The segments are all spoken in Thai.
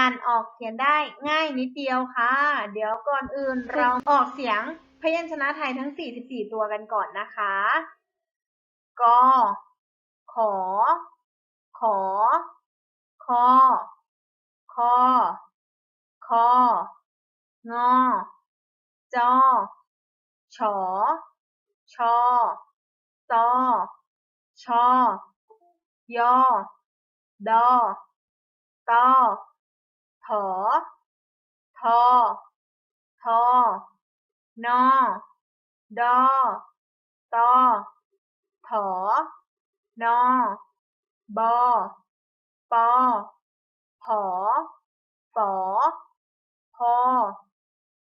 อ่านออกเขียนได้ง่ายนิดเดียวค่ะ เดี๋ยวก่อนอื่นเราออกเสียงพยัญชนะไทยทั้ง 44 ตัวกันก่อนนะคะกขอ ขอ คอ คอ คองอ จอฉอชอตอชอยอดอตอ อ ทอ ทอนอดอตอถอนอบอปอผอฝอพอ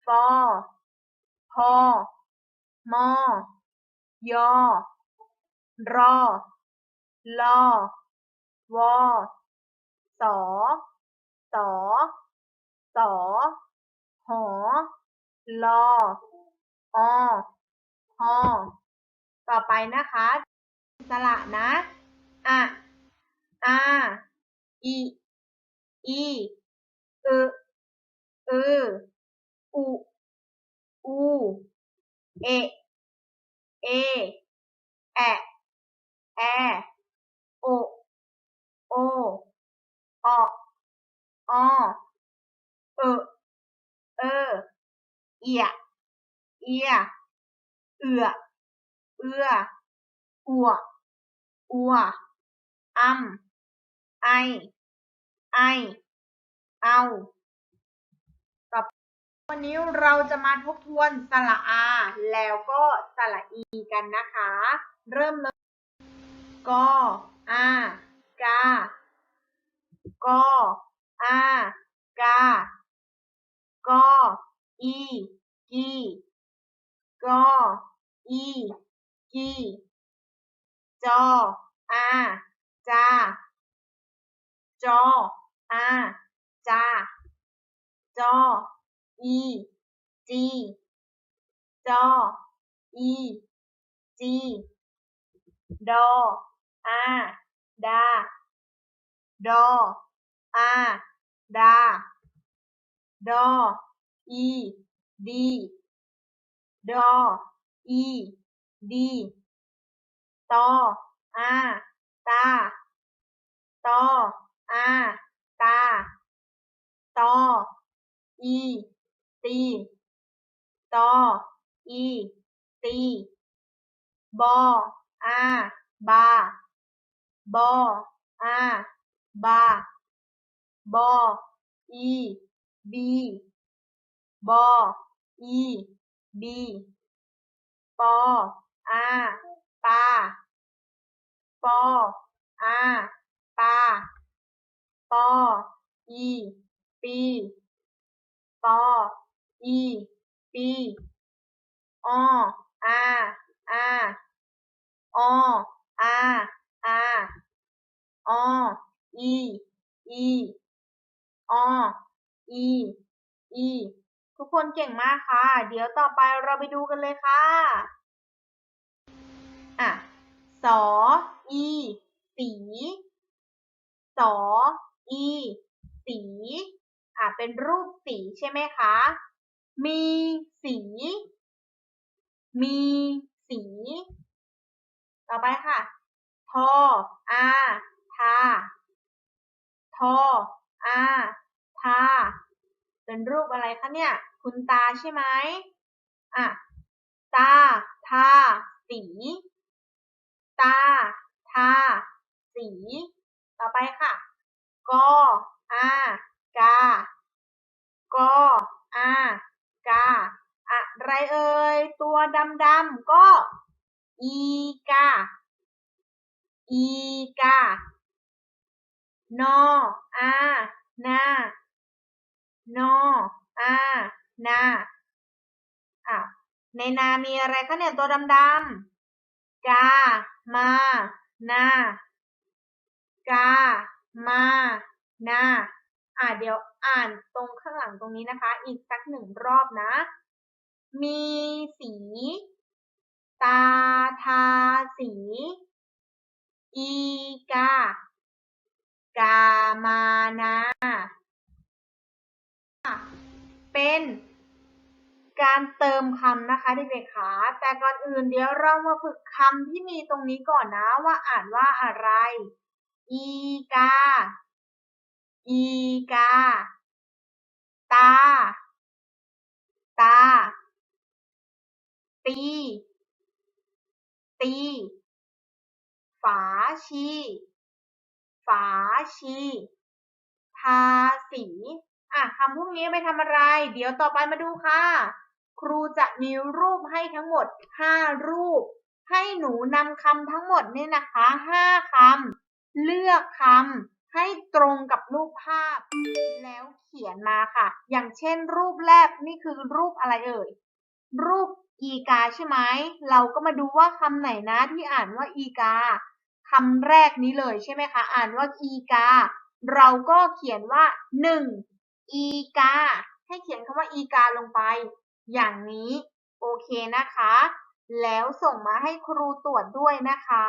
ฟอพอมอยอรอลอวอสอสอ สอ หอ ลออหอต่อไปนะคะ สระนะอะอาอีอีอึอืออุอูเอ เอ แอ แอ โอ โอ อออ ออเออ เอีย เอีย เอือ เอือ อัว อัวอำไอ ไอ เอาต่อวันนี้เราจะมาทบทวนสระอา แล้วก็สระอีกันนะคะ เริ่มเลยกออากากออากา กอ อี กี กอ อี กี จอ อา จา จอ อา จา จอ อี จี จอ อี จี ดอ อา ดา ดอ อา ดา ดอ อี ดี ดอ อี ดี ตอ อา ตา ตอ อา ตา ตอ อี ตี ตอ อี ตี บอ อา บา บอ อา บา บอ อี บี บอ อี บี ปอ อา ปา ปอ อา ปา ปอ อี ปี ปอ อี ปีออาอาออาอาออี อีอ อีอีทุกคนเก่งมากค่ะ เดี๋ยวต่อไปเราไปดูกันเลยค่ะ อะ สอ อี สี สอ อี สี อะ เป็นรูปสีใช่ไหมคะ มีสี มีสี ต่อไปค่ะ ทออาทา ทออา ทา เป็นรูปอะไรคะเนี่ย คุณตาใช่ไหมอะ ตา ทา สี ตา ทา สี ต่อไปค่ะ กอ อา กา กอ อา กา อะไรเอ่ย ตัวดำๆก็ อีกา อีกานออานา นออานาอะในนามีอะไรคะเนี่ยตัวดำๆกา มา นากา มา นาอะเดี๋ยวอ่านตรงข้างหลังตรงนี้นะคะ อีกสักหนึ่งรอบนะ มีสี ตา ทา สี อีกา กา มานา การเติมคำนะคะเด็กๆคะแต่ก่อนอื่นเดี๋ยวเรามาฝึกคำที่มีตรงนี้ก่อนนะว่าอ่านว่าอะไร อีกา อีกา ตา ตา ตี ตี ฝาชี ฝาชีทาสีอะคำพวกนี้ไปทำอะไร เดี๋ยวต่อไปมาดูค่ะ ครูจะมีรูปให้ทั้งหมด 5 รูป ให้หนูนำคำทั้งหมดเนี่ยนะคะ 5คำเลือกคำให้ตรงกับรูปภาพ แล้วเขียนมาค่ะ อย่างเช่น รูปแรกนี่คือรูปอะไรเอ่ย รูปอีกาใช่ไหม เราก็มาดูว่าคำไหนนะที่อ่านว่าอีกาคำแรกนี้เลยใช่ไหมคะ อ่านว่าอีกา เราก็เขียนว่าหนึ่งอีกา ให้เขียนคำว่าอีกาลงไป อย่างนี้โอเคนะคะ แล้วส่งมาให้ครูตรวจด้วยนะคะ